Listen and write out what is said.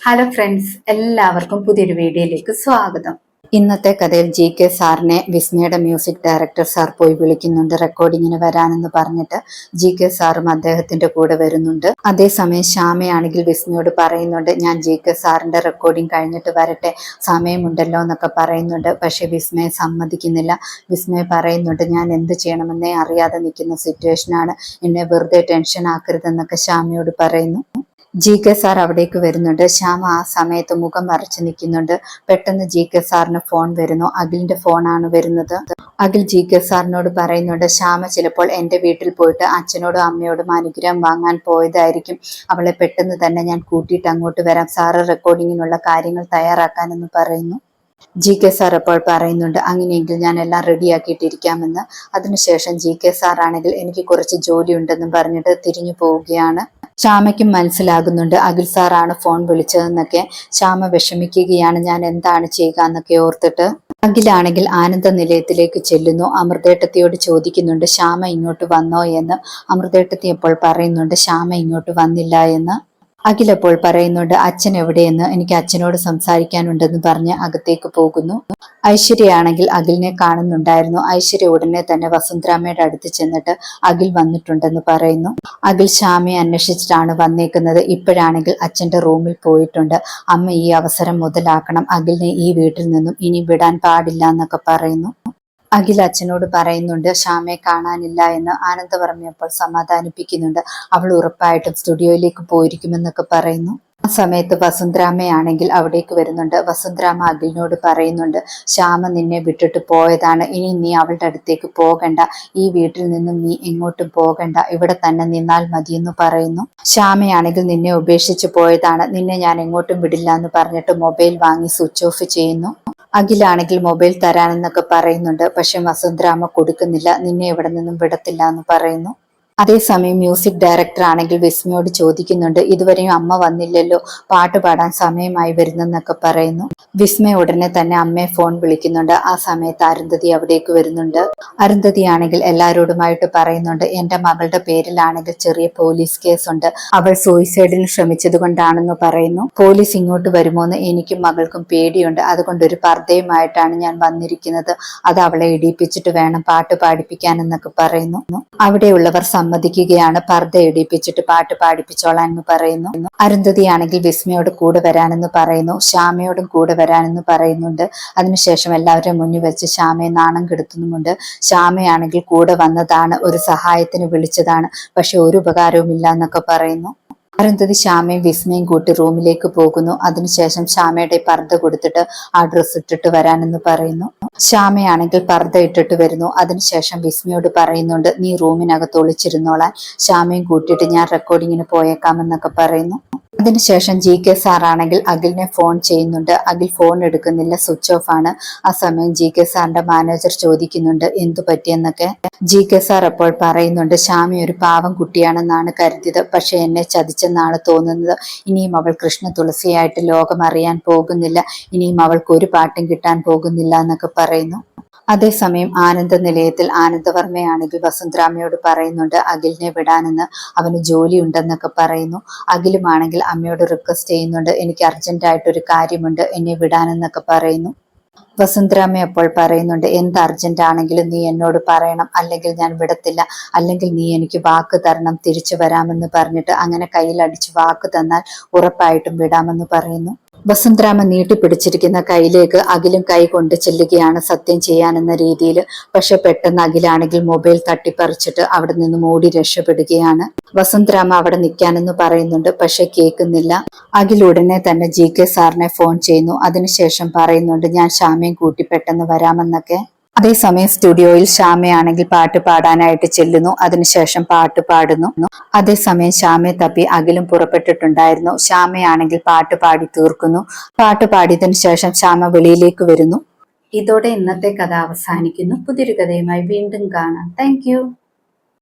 Hello friends എല്ലാവർക്കും പുതിയൊരു വീഡിയോയിലേക്ക് സ്വാഗതം. ഇന്നത്തെ കഥയിൽ ജി കെ സാറിനെ വിസ്മയുടെ മ്യൂസിക് ഡയറക്ടർ സാർ പോയി വിളിക്കുന്നുണ്ട്. റെക്കോർഡിങ്ങിന് വരാനെന്ന് പറഞ്ഞിട്ട് ജി കെ സാറും അദ്ദേഹത്തിന്റെ കൂടെ വരുന്നുണ്ട്. അതേസമയം ശ്യാമയാണെങ്കിൽ വിസ്മയോട് പറയുന്നുണ്ട് ഞാൻ ജി കെ സാറിന്റെ റെക്കോർഡിംഗ് കഴിഞ്ഞിട്ട് വരട്ടെ സമയമുണ്ടല്ലോ എന്നൊക്കെ പറയുന്നുണ്ട്. പക്ഷെ വിസ്മയെ സമ്മതിക്കുന്നില്ല. വിസ്മയ പറയുന്നുണ്ട് ഞാൻ എന്ത് ചെയ്യണമെന്നേ അറിയാതെ നിൽക്കുന്ന സിറ്റുവേഷനാണ് എന്നെ വെറുതെ ടെൻഷൻ ആക്കരുതെന്നൊക്കെ ശ്യാമയോട് പറയുന്നു. ജി കെ സാർ അവിടേക്ക് വരുന്നുണ്ട്. ശ്യാമ ആ സമയത്ത് മുഖം മറച്ചു നിൽക്കുന്നുണ്ട്. പെട്ടെന്ന് ജി കെ സാറിന് ഫോൺ വരുന്നു. അഖിലിന്റെ ഫോണാണ് വരുന്നത്. അഖിൽ ജി കെ സാറിനോട് പറയുന്നുണ്ട് ശ്യാമ ചിലപ്പോൾ എന്റെ വീട്ടിൽ പോയിട്ട് അച്ഛനോടും അമ്മയോടും അനുഗ്രഹം വാങ്ങാൻ പോയതായിരിക്കും. അവളെ പെട്ടെന്ന് തന്നെ ഞാൻ കൂട്ടിയിട്ട് അങ്ങോട്ട് വരാം. സാറ് റെക്കോർഡിങ്ങിനുള്ള കാര്യങ്ങൾ തയ്യാറാക്കാനെന്ന് പറയുന്നു. ജി കെ സാർ അപ്പോൾ പറയുന്നുണ്ട് അങ്ങനെയെങ്കിൽ ഞാൻ എല്ലാം റെഡിയാക്കിയിട്ടിരിക്കാമെന്ന്. അതിനുശേഷം ജി കെ സാറാണെങ്കിൽ എനിക്ക് കുറച്ച് ജോലി ഉണ്ടെന്നും പറഞ്ഞിട്ട് തിരിഞ്ഞു പോവുകയാണ്. ശ്യാമയ്ക്കും മനസ്സിലാകുന്നുണ്ട്. അഖിൽ സാറാണ് ഫോൺ വിളിച്ചതെന്നൊക്കെ ശ്യാമ വിഷമിക്കുകയാണ്. ഞാൻ എന്താണ് ചെയ്യുക എന്നൊക്കെ ഓർത്തിട്ട് അഖിലാണെങ്കിൽ ആനന്ദ നിലയത്തിലേക്ക് ചെല്ലുന്നു. അമൃതേട്ടത്തിയോട് ചോദിക്കുന്നുണ്ട് ശ്യാമ ഇങ്ങോട്ട് വന്നോ? എന്ന് അമൃതേട്ടത്തി അപ്പോൾ പറയുന്നുണ്ട് ശ്യാമ ഇങ്ങോട്ട് വന്നില്ല എന്ന്. അഖിലപ്പോൾ പറയുന്നുണ്ട് അച്ഛൻ എവിടെയെന്ന് എനിക്ക് അച്ഛനോട് സംസാരിക്കാനുണ്ടെന്ന് പറഞ്ഞ് അകത്തേക്ക് പോകുന്നു. ഐശ്വര്യയാണെങ്കിൽ അഖിലിനെ കാണുന്നുണ്ടായിരുന്നു. ഐശ്വര്യ ഉടനെ തന്നെ വസുന്ധരാമയുടെ അടുത്ത് ചെന്നിട്ട് അഖിൽ വന്നിട്ടുണ്ടെന്ന് പറയുന്നു. അഖിൽ ശ്യാമയെ അന്വേഷിച്ചിട്ടാണ് വന്നേക്കുന്നത്. ഇപ്പോഴാണെങ്കിൽ അച്ഛന്റെ റൂമിൽ പോയിട്ടുണ്ട്. അമ്മ ഈ അവസരം മുതലാക്കണം. അഖിലിനെ ഈ വീട്ടിൽ നിന്നും ഇനി വിടാൻ പാടില്ല എന്നൊക്കെ പറയുന്നു. അഖിൽ അച്ഛനോട് പറയുന്നുണ്ട് ശ്യാമയെ കാണാനില്ല എന്ന് ആനന്ദ് പറഞ്ഞപ്പോൾ സമാധാനിപ്പിക്കുന്നുണ്ട്. അവൾ ഉറപ്പായിട്ടും സ്റ്റുഡിയോയിലേക്ക് പോയിരിക്കുമെന്നൊക്കെ പറയുന്നു. ആ സമയത്ത് വസുന്ധരാമയാണെങ്കിൽ അവിടേക്ക് വരുന്നുണ്ട്. വസുന്ധരാമ അഖിലിനോട് പറയുന്നുണ്ട് ശ്യാമ നിന്നെ വിട്ടിട്ട് പോയതാണ്. ഇനി നീ അവളുടെ അടുത്തേക്ക് പോകണ്ട. ഈ വീട്ടിൽ നിന്നും നീ എങ്ങോട്ടും പോകണ്ട. ഇവിടെ തന്നെ നിന്നാൽ മതിയെന്ന് പറയുന്നു. ശ്യാമയാണെങ്കിൽ നിന്നെ ഉപേക്ഷിച്ച് പോയതാണ്. നിന്നെ ഞാൻ എങ്ങോട്ടും വിടില്ല എന്ന് പറഞ്ഞിട്ട് മൊബൈൽ വാങ്ങി സ്വിച്ച് ഓഫ് ചെയ്യുന്നു. അഖിലാണെങ്കിൽ മൊബൈൽ തരാനെന്നൊക്കെ പറയുന്നുണ്ട്. പക്ഷെ വസുന്ധരാമ കൊടുക്കുന്നില്ല. നിന്നെ എവിടെ നിന്നും വിടത്തില്ല എന്ന് പറയുന്നു. അതേസമയം മ്യൂസിക് ഡയറക്ടർ ആണെങ്കിൽ വിസ്മയോട് ചോദിക്കുന്നുണ്ട് ഇതുവരെയും അമ്മ വന്നില്ലല്ലോ പാട്ട് പാടാൻ സമയമായി വരുന്നെന്നൊക്കെ പറയുന്നു. വിസ്മയ ഉടനെ തന്നെ അമ്മയെ ഫോൺ വിളിക്കുന്നുണ്ട് ആ സമയത്ത് അരുന്ധതി അവിടേക്ക് വരുന്നുണ്ട്. അരുന്ധതി ആണെങ്കിൽ എല്ലാവരോടുമായിട്ട് പറയുന്നുണ്ട് എന്റെ മകളുടെ പേരിലാണെങ്കിൽ ചെറിയ പോലീസ് കേസ് ഉണ്ട് അവൾ സൂയിസൈഡിന് ശ്രമിച്ചത് കൊണ്ടാണെന്ന് പറയുന്നു. പോലീസ് ഇങ്ങോട്ട് വരുമോന്ന് എനിക്കും മകൾക്കും പേടിയുണ്ട് അതുകൊണ്ട് ഒരു പർദ്ദയുമായിട്ടാണ് ഞാൻ വന്നിരിക്കുന്നത് അത് അവളെ ഇടിപ്പിച്ചിട്ട് വേണം പാട്ട് പാടിപ്പിക്കാൻ എന്നൊക്കെ പറയുന്നു. അവിടെയുള്ളവർ സമ്മതിക്കുകയാണ്. പർദ്ദ ഇടിപ്പിച്ചിട്ട് പാട്ട് പാടിപ്പിച്ചോളാൻ എന്ന് പറയുന്നു. അരുന്ധതിയാണെങ്കിൽ വിസ്മയോട് കൂടെ വരാനെന്ന് പറയുന്നു. ശ്യാമയോടും കൂടെ വരാനെന്ന് പറയുന്നുണ്ട്. അതിനുശേഷം എല്ലാവരും മുന്നിൽ വെച്ച് ശ്യാമയെ നാണം കെടുത്തുന്നുമുണ്ട്. ശ്യാമയാണെങ്കിൽ കൂടെ വന്നതാണ് ഒരു സഹായത്തിന് വിളിച്ചതാണ്. പക്ഷെ ഒരു ഉപകാരവും ഇല്ല എന്നൊക്കെ പറയുന്നു. അരുന്ധതി ശ്യാമയും വിസ്മയും കൂട്ടി റൂമിലേക്ക് പോകുന്നു. അതിനുശേഷം ശ്യാമയുടെ പർദ്ദ കൊടുത്തിട്ട് ആ ഡ്രസ്സ് ഇട്ടിട്ട് വരാനെന്ന് പറയുന്നു. ശ്യാമയാണെങ്കിൽ പർദ്ദ ഇട്ടിട്ട് വരുന്നു. അതിനുശേഷം വിസ്മയോട് പറയുന്നുണ്ട് നീ റൂമിനകത്ത് ഒളിച്ചിരുന്നോളാൻ. ശ്യാമയും കൂട്ടിയിട്ട് ഞാൻ റെക്കോർഡിങ്ങിന് പോയേക്കാമെന്നൊക്കെ പറയുന്നു. അതിനുശേഷം ജി കെ സാർ ആണെങ്കിൽ അഖിലിനെ ഫോൺ ചെയ്യുന്നുണ്ട്. അഖിൽ ഫോൺ എടുക്കുന്നില്ല സ്വിച്ച് ഓഫ് ആണ്. ആ സമയം ജി കെ സാറിന്റെ മാനേജർ ചോദിക്കുന്നുണ്ട് എന്തു പറ്റിയെന്നൊക്കെ? ജി കെ സാർ അപ്പോൾ പറയുന്നുണ്ട് ശ്യാമി ഒരു പാവം കുട്ടിയാണെന്നാണ് കരുതിയത്. പക്ഷെ എന്നെ ചതിച്ചെന്നാണ് തോന്നുന്നത്. ഇനിയും അവൾ കൃഷ്ണ തുളസിയായിട്ട് ലോകം അറിയാൻ പോകുന്നില്ല. ഇനിയും അവൾക്ക് ഒരു പാട്ടും കിട്ടാൻ പോകുന്നില്ല എന്നൊക്കെ പറയുന്നു. അതേസമയം ആനന്ദ നിലയത്തിൽ ആനന്ദവർമ്മയാണെങ്കിൽ വസുന്ധരാമയോട് പറയുന്നുണ്ട് അഖിലിനെ വിടാനെന്ന് അവന് ജോലി ഉണ്ടെന്നൊക്കെ പറയുന്നു. അഖിലുമാണെങ്കിൽ അമ്മയോട് റിക്വസ്റ്റ് ചെയ്യുന്നുണ്ട്. എനിക്ക് അർജന്റ് ഒരു കാര്യമുണ്ട്. എന്നെ വിടാനെന്നൊക്കെ പറയുന്നു. വസുന്ധരാമ അപ്പോൾ പറയുന്നുണ്ട് എന്ത് അർജന്റ് ആണെങ്കിലും നീ എന്നോട് പറയണം. അല്ലെങ്കിൽ ഞാൻ വിടത്തില്ല. അല്ലെങ്കിൽ നീ എനിക്ക് വാക്ക് തരണം. തിരിച്ചു വരാമെന്ന് പറഞ്ഞിട്ട് അങ്ങനെ കയ്യിലടിച്ച് വാക്ക് തന്നാൽ ഉറപ്പായിട്ടും വിടാമെന്ന് പറയുന്നു. വസുന്ധരാമ നീട്ടിപ്പിടിച്ചിരിക്കുന്ന കയ്യിലേക്ക് അഖിലും കൈ കൊണ്ട് ചെല്ലുകയാണ് സത്യം ചെയ്യാനെന്ന രീതിയിൽ. പക്ഷെ പെട്ടെന്ന് അഖിലാണെങ്കിൽ മൊബൈൽ തട്ടിപ്പറിച്ചിട്ട് അവിടെ നിന്ന് ഓടി രക്ഷപ്പെടുകയാണ്. വസന്തരാമ അവിടെ നിൽക്കാനെന്ന് പറയുന്നുണ്ട് പക്ഷെ കേൾക്കുന്നില്ല. അഖിൽ ഉടനെ തന്നെ ജി കെ സാറിനെ ഫോൺ ചെയ്യുന്നു. അതിനുശേഷം പറയുന്നുണ്ട് ഞാൻ ഷാമ്യം കൂട്ടി പെട്ടെന്ന് വരാമെന്നൊക്കെ. അതേസമയം സ്റ്റുഡിയോയിൽ ശ്യാമയാണെങ്കിൽ പാട്ട് പാടാനായിട്ട് ചെല്ലുന്നു. അതിനുശേഷം പാട്ട് പാടുന്നു. അതേസമയം ശ്യാമയെ തപ്പി അഖിലും പുറപ്പെട്ടിട്ടുണ്ടായിരുന്നു. ശ്യാമയാണെങ്കിൽ പാട്ട് പാടി തീർക്കുന്നു. പാട്ട് പാടിയതിനു ശേഷം ശ്യാമ വെളിയിലേക്ക് വരുന്നു. ഇതോടെ ഇന്നത്തെ കഥ അവസാനിക്കുന്നു. പുതിയൊരു കഥയുമായി വീണ്ടും കാണാം. താങ്ക്